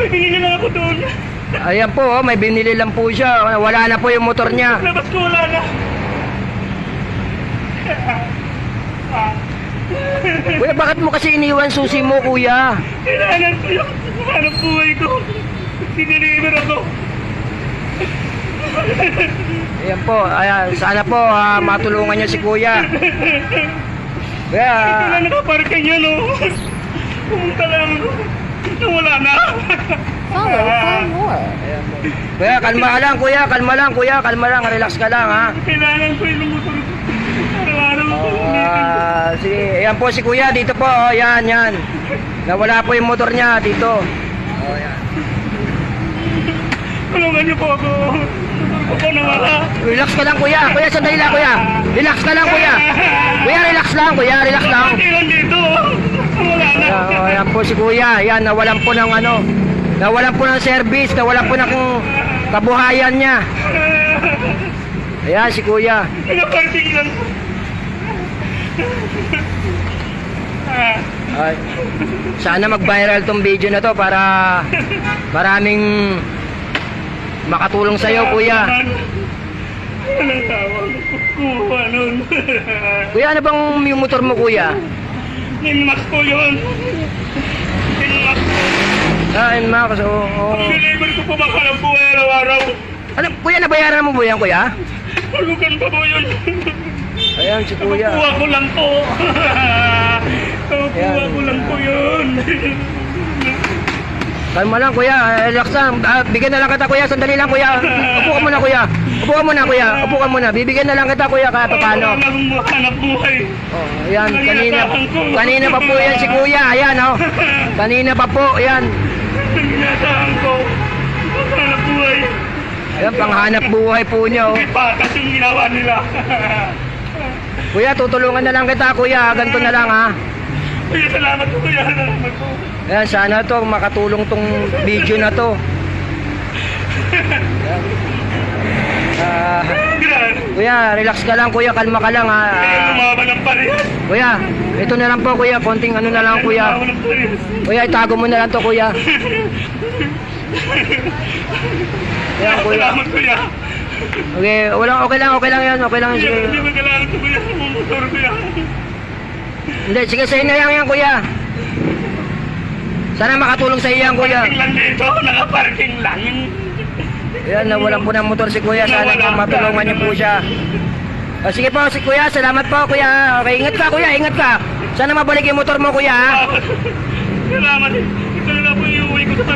Pahingi na lang ako doon. Ayan po, oh, may binili lang po siya. Wala na po yung motor niya. Labas ko wala na. Kuya, bakit mo kasi iniwan susi mo, kuya? Kailangan ko yung hanap buhay ko. Siniliver ako. Ayan po, ayan, sana po ah, matulungan niyo si kuya. Kuya, Wala nakaparking yan oh. Pumunta lang ako. Nawala na. Follow for more. kuya, kalma ka lang, kuya, kalma lang, kuya, kalma lang, relax ka lang, ha? Kailangan ko yung motor ko. Araw-araw ko. Ah, sige, ayan po si kuya, dito po, oh, yan, yan. Nawala po yung motor niya, dito. Oh, yan. Tulungan niyo po ako. Motor ko po nawala. Relax ka lang, kuya. Kuya, sandali lang, kuya. Relax ka lang, kuya. Kuya, relax lang, kuya, relax lang. Kailan dito? Wala na. Po si kuya. Ayan, nawalan po ng ano. Nawalan po ng service, nawalan po ng kabuhayan niya. Ayan, si kuya. Nakaparking lang. Ah, Ay, sana mag-viral tong video na to para maraming makatulong sa iyo, kuya. Kuya, ano bang yung motor mo, kuya? Ninmax ko yun. Ninmax. Ah, yun mga kasi, oo. oo. Deliver ko po baka ng buhay araw-araw. Ano, kuya, nabayaran mo po yan, kuya? Hulugan pa po yun. Ayan, si kuya. Kukuha ko lang po. Kukuha Ayan. ko lang po yun. Kalma lang, kuya. Eh, Relax lang. Ah, bigyan na lang kita, kuya. Sandali lang, kuya. Upo ka muna, kuya. Upo ka muna, kuya. Upo ka muna. Bibigyan na lang kita, kuya, kahit paano. Hanap buhay. Oh, ayan, kanina, kanina pa po yan si kuya. Ayan, oh. Kanina pa po, ayan. Ginasaan ko. Hanap buhay. Ayan, panghanap buhay po niya, oh. Patas yung ginawa nila. Kuya, tutulungan na lang kita, kuya. Ganito na lang, ha. Kuya, salamat po kuya. Salamat po. Ayan, sana to, makatulong tong video na to. Ayan. Ah, kuya, relax ka lang, kuya. Kalma ka lang, ha. Kaya Ah, lumaban ng parehas. kuya, ito na lang po, kuya. Konting ano na lang, kuya. Lumaban ng parehas. Kuya, itago mo na lang to, kuya. Ayan, kuya. Salamat kuya. Okay, wala, okay lang, okay lang yan. Okay lang, Kuya, sige. Hindi mo kailangan ko kuya. Ang motor kuya. Hindi, sige, na lang yan, kuya. Sana makatulong sa iyo yan, kuya. Parking lang dito. Nakaparking lang. Ayan, nawalan po ng motor si kuya. Sana po matulungan niyo po siya. O, sige po, si kuya. Salamat po, kuya. Okay, ingat ka, kuya. Ingat ka. Sana mabalik yung motor mo, kuya. Salamat. Ito na lang po yung uwi ko sa